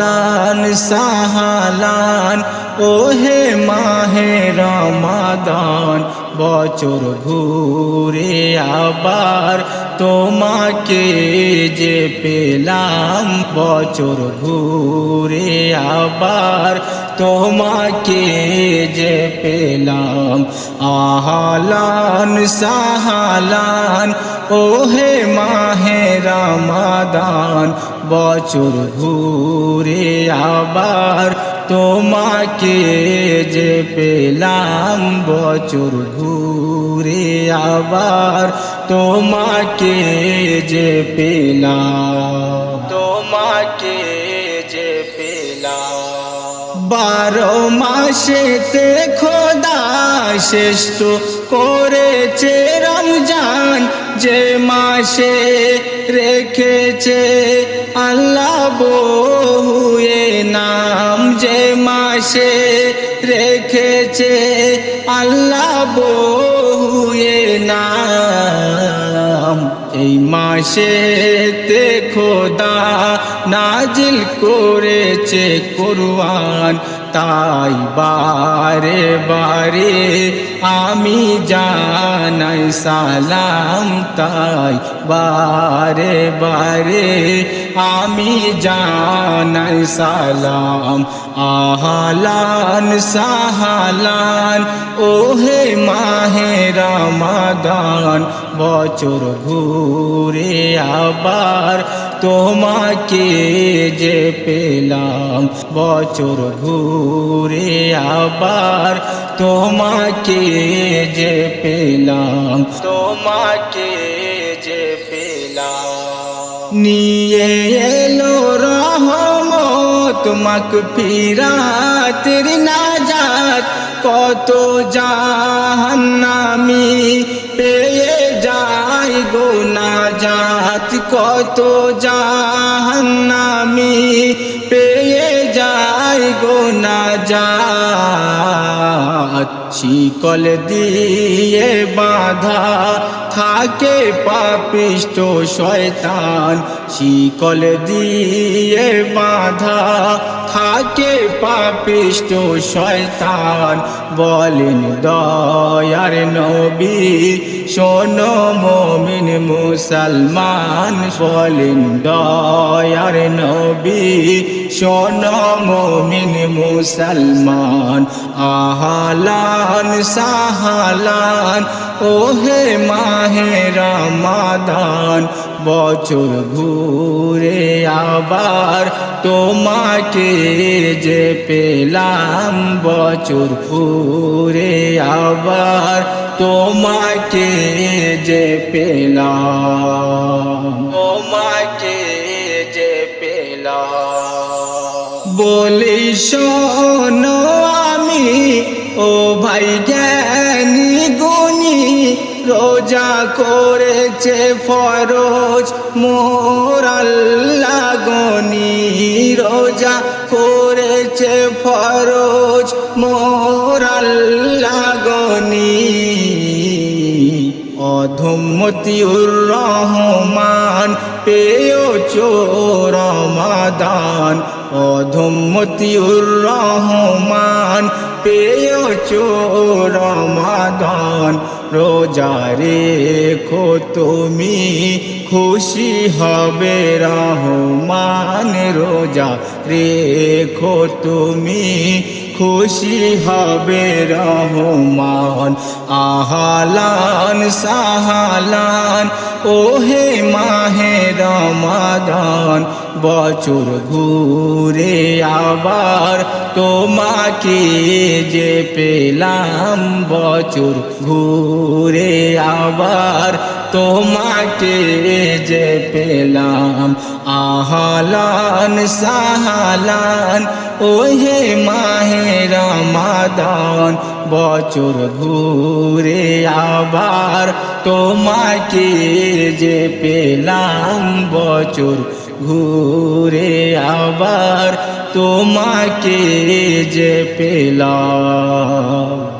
আহালান সাহালান ওহে মাহে রমাদান, বছর ঘুরে আবার তোমাকে যে পেলাম, বছর ঘুরে আবার তোমাকে যে পেলাম। আহালান সাহালান ওহে মাহে রমাদান বছর ঘুরে আবার তোমাকে যে পেলাম বছর ঘুরে আবার তোমাকে যে পেলাম, তোমাকে যে পেলাম। বারো মাসেতে খোদা শ্রেষ্ঠ করেছে রমজান। যে মাসে রেখেছে আল্লাহ বহুয়ে নাম, যে মাসে রেখেছে আল্লাহ বহুয়ে নাম। এই মাসে খোদা নাজিল করেছে কোরআন, তাই বারে বারে আমি জানাই সালাম, তাই বারে বারে আমি জানাই সালাম। আহালান সাহালান, ওহে মাহে রমাদান, বছর ঘুরে আবার তোমাকে যে পেলাম বছর ঘুরে আবার, তোমাকে যে পেলাম, তোমাকে যে পেলাম। নিয়ে এলো রহমত মাক ফিরাতের নাজাত, কত জাহান্নামি নাজাত কত জাহান্নামি শিকল দিয়ে বাঁধা থাকে পাপিষ্ট শয়তান। শিকল দিয়ে বাঁধা থাকে পাপিষ্ট শয়তান। বলেন দয়ার নবী, শোনো মমিন মুসলমান। বলেন দয়ার নবী শোনো মমিন মুসলমান, আহালান সাহালান, ওহে মাহে রমাদান, বছর ঘুরে আবার তোমাকে যে পেলাম, বছর ঘুরে আবার তোমাকে যে পেলাম। বলি শোনো আমি, ও ভাই জ্ঞানী গুণী, রোজা করেছে ফরজ মোর আল্লাহ গনি রোজা করেছে ফরজ মোর আল্লাহ গনি অধমতিউর রহমান পেয় চোরমাদান অধমতিউর রহমান পেয় চোরমাদান রোজা রেখো তুমি, খুশি হবে রহমান। রোজা রেখো তুমি, খুশি হবে রহমান। আহালান সাহালান, ওহে মাহে রমাদান। বছর ঘুরে আবার তোমাকে যে পেলাম বছর ঘুরে আবার তোমাকে যে পেলাম, আহালান সাহালান, ওহে মাহে রমাদান বছর ঘুরে আবার তোমাকে যে পেলাম বছর ঘুরে আবার তোমাকে যে পেলাম।